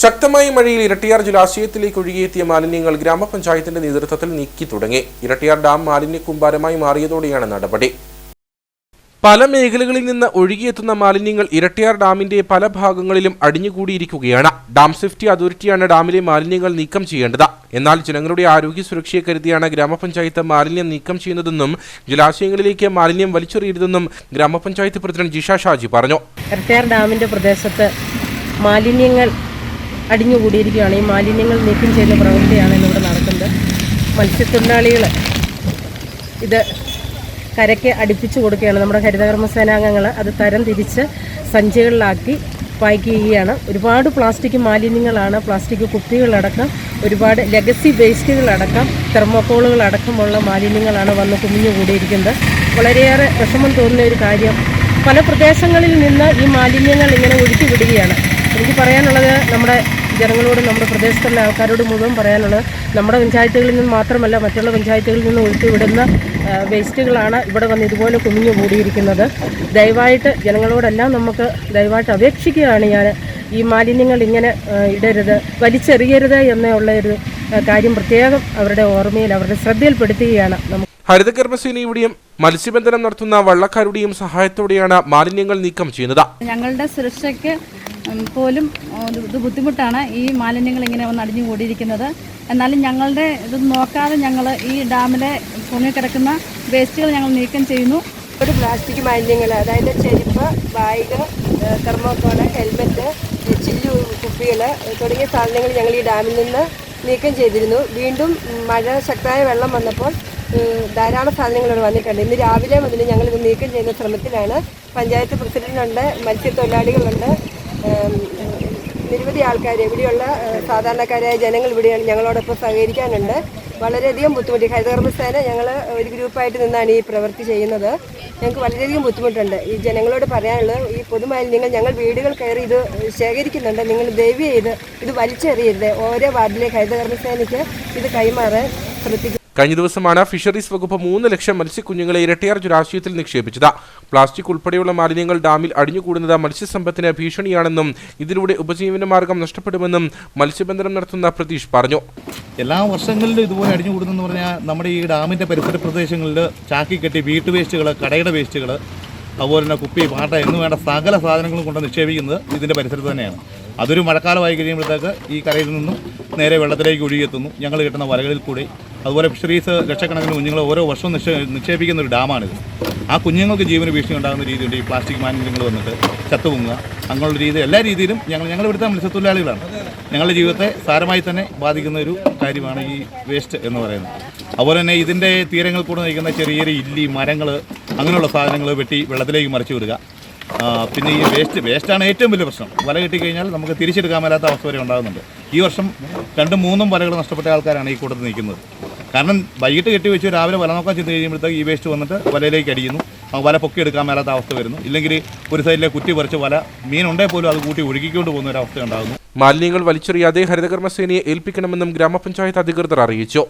ശക്തമായ മഴയിൽ ഇരട്ടിയാർ ജലാശയത്തിലേക്ക് ഒഴുകിയെത്തിയ മാലിന്യങ്ങൾ ഗ്രാമപഞ്ചായത്തിന്റെ നേതൃത്വത്തിൽ നീക്കി തുടങ്ങി. ഇരട്ടിയാർ ഡാം മാലിന്യ കൂമ്പാരമായി മാറിയതോടെയാണ് നടപടി. പല മേഖലകളിൽ നിന്ന് ഒഴുകിയെത്തുന്ന മാലിന്യങ്ങൾ ഇരട്ടിയാർ ഡാമിന്റെ പല ഭാഗങ്ങളിലും അടിഞ്ഞുകൂടിയിരിക്കുകയാണ്. ഡാം സേഫ്റ്റി അതോറിറ്റിയാണ് ഡാമിലെ മാലിന്യങ്ങൾ നീക്കം ചെയ്യേണ്ടത്. എന്നാൽ ജനങ്ങളുടെ ആരോഗ്യ സുരക്ഷയെ കരുതിയാണ് ഗ്രാമപഞ്ചായത്ത് മാലിന്യം നീക്കം ചെയ്യുന്നതെന്നും ജലാശയങ്ങളിലേക്ക് മാലിന്യം വലിച്ചെറിയരുതെന്നും ഗ്രാമപഞ്ചായത്ത് പ്രസിഡന്റ് ജിഷ ഷാജി പറഞ്ഞു. ഇരട്ടിയാർ ഡാമിന്റെ പ്രദേശത്ത് മാലിന്യങ്ങൾ അടിഞ്ഞുകൂടിയിരിക്കുകയാണ്. ഈ മാലിന്യങ്ങൾ നീക്കം ചെയ്യുന്ന പ്രവൃത്തിയാണ് ഇവിടെ നടക്കുന്നത്. മത്സ്യത്തൊഴിലാളികൾ ഇത് കരയ്ക്ക് അടുപ്പിച്ചു കൊടുക്കുകയാണ്. നമ്മുടെ ഹരിതകർമ്മ സേനാംഗങ്ങൾ അത് തരം തിരിച്ച് സഞ്ചികളിലാക്കി പാക്ക് ചെയ്യുകയാണ് ഒരുപാട് പ്ലാസ്റ്റിക് മാലിന്യങ്ങളാണ്. പ്ലാസ്റ്റിക് കുപ്പികളടക്കം ഒരുപാട് ലെഗസി വേസ്റ്റുകളടക്കം തെർമോക്കോളുകളടക്കമുള്ള മാലിന്യങ്ങളാണ് വന്ന് കുമിഞ്ഞുകൂടിയിരിക്കുന്നത്. വളരെയേറെ വിഷമം തോന്നുന്ന ഒരു കാര്യം. പല പ്രദേശങ്ങളിൽ നിന്ന് ഈ മാലിന്യങ്ങൾ ഇങ്ങനെ ഒഴുക്കി വിടുകയാണ്. എനിക്ക് പറയാനുള്ളത് നമ്മുടെ ജനങ്ങളോട് നമ്മുടെ പ്രദേശത്തുള്ള ആൾക്കാരോട് മുഴുവൻ പറയാനുള്ളത് നമ്മുടെ പഞ്ചായത്തുകളിൽ നിന്ന് മാത്രമല്ല മറ്റുള്ള പഞ്ചായത്തുകളിൽ നിന്ന് ഒഴുത്തി വിടുന്ന വേസ്റ്റുകളാണ് ഇവിടെ വന്ന് ഇതുപോലെ കുമിഞ്ഞു കൂടിയിരിക്കുന്നത്. ദയവായിട്ട് ജനങ്ങളോടെല്ലാം നമുക്ക് ദയവായിട്ട് അപേക്ഷിക്കുകയാണ് ഞാൻ. ഈ മാലിന്യങ്ങൾ ഇങ്ങനെ ഇടരുത് വലിച്ചെറിയരുത് എന്നുള്ള ഒരു കാര്യം പ്രത്യേകം അവരുടെ ഓർമ്മയിൽ അവരുടെ ശ്രദ്ധയിൽപ്പെടുത്തുകയാണ് നമുക്ക്. ഹരിതകർമ്മസേനയുടെയും മത്സ്യബന്ധനം നടത്തുന്ന വള്ളക്കാരുടെയും സഹായത്തോടെയാണ് മാലിന്യങ്ങൾ നീക്കം ചെയ്യുന്നത്. ഞങ്ങളുടെ സുരക്ഷയ്ക്ക് പോലും ഇത് ബുദ്ധിമുട്ടാണ് ഈ മാലിന്യങ്ങൾ ഇങ്ങനെ വന്ന് അടിഞ്ഞു കൂടിയിരിക്കുന്നത്. എന്നാലും ഞങ്ങളുടെ ഇത് നോക്കാതെ ഞങ്ങൾ ഈ ഡാമിലെ പൊങ്ങി കിടക്കുന്ന വേസ്റ്റുകൾ ഞങ്ങൾ നീക്കം ചെയ്യുന്നു. ഒരു പ്ലാസ്റ്റിക് മാലിന്യങ്ങൾ അതായത് ചെരുപ്പ് ബാഗ് തെർമോക്കോൾ ഹെൽമെറ്റ് ചില്ലു കുപ്പികൾ തുടങ്ങിയ സാധനങ്ങൾ ഞങ്ങൾ ഈ ഡാമിൽ നിന്ന് നീക്കം ചെയ്തിരുന്നു. വീണ്ടും മഴ ശക്തമായ വെള്ളം വന്നപ്പോൾ ധാരാളം സാധനങ്ങൾ വന്നിട്ടുണ്ട്. ഇന്ന് രാവിലെ മുതൽ ഞങ്ങൾ ഇത് നീക്കം ചെയ്യുന്ന ശ്രമത്തിലാണ്. പഞ്ചായത്ത് പ്രസിഡന്റുണ്ട് മത്സ്യത്തൊഴിലാളികളുണ്ട് നിരവധി ആൾക്കാർ ഇവിടെയുള്ള സാധാരണക്കാരായ ജനങ്ങൾ ഇവിടെയാണ് ഞങ്ങളോടൊപ്പം സഹകരിക്കാനുണ്ട്. വളരെയധികം ബുദ്ധിമുട്ടി. ഹരിതകർമ്മസേന ഞങ്ങൾ ഒരു ഗ്രൂപ്പായിട്ട് നിന്നാണ് ഈ പ്രവൃത്തി ചെയ്യുന്നത്. ഞങ്ങൾക്ക് വളരെയധികം ബുദ്ധിമുട്ടുണ്ട്. ഈ ജനങ്ങളോട് പറയാനുള്ളത് ഈ പൊതുമാലിന്യങ്ങൾ ഞങ്ങൾ വീടുകൾ കയറി ഇത് ശേഖരിക്കുന്നുണ്ട്. നിങ്ങൾ ദയവ് ചെയ്ത് ഇത് വലിച്ചെറിയരുത്. ഓരോ വാർഡിലെ ഹരിതകർമ്മസേനയ്ക്ക് ഇത് കൈമാറാൻ ശ്രദ്ധിക്കുക കഴിഞ്ഞ ദിവസമാണ് ഫിഷറീസ് വകുപ്പ് മൂന്ന് ലക്ഷം മത്സ്യക്കുഞ്ഞുങ്ങളെ ഇരട്ടിയാർ ജലാശയത്തിൽ നിക്ഷേപിച്ചത്. പ്ലാസ്റ്റിക് ഉൾപ്പെടെയുള്ള മാലിന്യങ്ങൾ ഡാമിൽ അടിഞ്ഞുകൂടുന്നത് മത്സ്യസമ്പത്തിന് ഭീഷണിയാണെന്നും ഇതിലൂടെ ഉപജീവന മാർഗം നഷ്ടപ്പെടുമെന്നും മത്സ്യബന്ധനം നടത്തുന്ന പ്രതീഷ് പറഞ്ഞു. എല്ലാ വർഷങ്ങളിലും ഇതുപോലെ അടിഞ്ഞു കൂടുന്നെന്ന് പറഞ്ഞാൽ നമ്മുടെ ഈ ഡാമിന്റെ പരിസര പ്രദേശങ്ങളിൽ ചാക്കി കെട്ടി വീട്ടു വേസ്റ്റുകൾ കടയുടെ വേസ്റ്റുകൾ അതുപോലെ തന്നെ കുപ്പി പാട്ട എന്ന് വേണ്ട സകല സാധനങ്ങളും കൊണ്ട് നിക്ഷേപിക്കുന്നത് ഇതിന്റെ പരിസരത്ത് തന്നെയാണ്. അതൊരു മഴക്കാലമായി കഴിയുമ്പോഴത്തേക്ക് ഈ കരയിൽ നിന്നും നേരെ വെള്ളത്തിലേക്ക് ഒഴുകിയെത്തുന്നു. ഞങ്ങൾ കിട്ടുന്ന വലകളിൽ കൂടി അതുപോലെ ഫിഷറീസ് ലക്ഷക്കണക്കിന് കുഞ്ഞുങ്ങൾ ഓരോ വർഷവും നിക്ഷേ നിക്ഷേപിക്കുന്ന ഒരു ഡാമാണിത്. ആ കുഞ്ഞുങ്ങൾക്ക് ജീവന ഭീഷണി ഉണ്ടാകുന്ന രീതിയുണ്ട് ഈ പ്ലാസ്റ്റിക് മാലിന്യങ്ങൾ വന്നിട്ട്. ചത്തുപൊങ്ങുക അങ്ങനെയുള്ള രീതി എല്ലാ രീതിയിലും ഞങ്ങൾ ഞങ്ങൾ ഇവിടുത്തെ മത്സ്യത്തൊഴിലാളികളാണ്. ഞങ്ങളുടെ ജീവിതത്തെ സാരമായി തന്നെ ബാധിക്കുന്ന ഒരു കാര്യമാണ് ഈ വേസ്റ്റ് എന്ന് പറയുന്നത്. അതുപോലെ തന്നെ ഇതിന്റെ തീരങ്ങൾ കൂടെ നയിക്കുന്ന ചെറിയ ചെറിയ ഇല്ലി മരങ്ങൾ അങ്ങനെയുള്ള സാധനങ്ങൾ വെട്ടി വെള്ളത്തിലേക്ക് മറിച്ചു വിടുക. പിന്നെ ഈ വേസ്റ്റ് വേസ്റ്റാണ് ഏറ്റവും വലിയ പ്രശ്നം. വല കിട്ടിക്കഴിഞ്ഞാൽ നമുക്ക് തിരിച്ചെടുക്കാൻ മേലാത്ത അവസ്ഥ വരെ ഉണ്ടാകുന്നുണ്ട്. ഈ വർഷം രണ്ടും മൂന്നും വലകൾ നഷ്ടപ്പെട്ട ആൾക്കാരാണ് ഈ കൂട്ടത്തിൽ നിൽക്കുന്നത്. കാരണം വൈകിട്ട് കെട്ടി വെച്ച് രാവിലെ വല നോക്കാൻ ചെന്ന് കഴിയുമ്പോഴത്തേക്ക് ഈ വേസ്റ്റ് വന്നിട്ട് വലയിലേക്ക് അടിക്കുന്നു ആ വല പൊക്കി എടുക്കാൻ മേലാത്ത അവസ്ഥ വരുന്നു. ഇല്ലെങ്കിൽ ഒരു സൈഡിലെ കുറ്റി പറിച്ച് വല മീനുണ്ടെങ്കിൽ പോലും അത് കൂട്ടി ഒഴുകിക്കൊണ്ട് പോകുന്ന ഒരു അവസ്ഥ ഉണ്ടാകുന്നു മാലിന്യങ്ങൾ വലിച്ചെറിയാതെ ഹരിതകർമ്മസേനയെ ഏൽപ്പിക്കണമെന്നും ഗ്രാമപഞ്ചായത്ത് അധികൃതർ അറിയിച്ചു.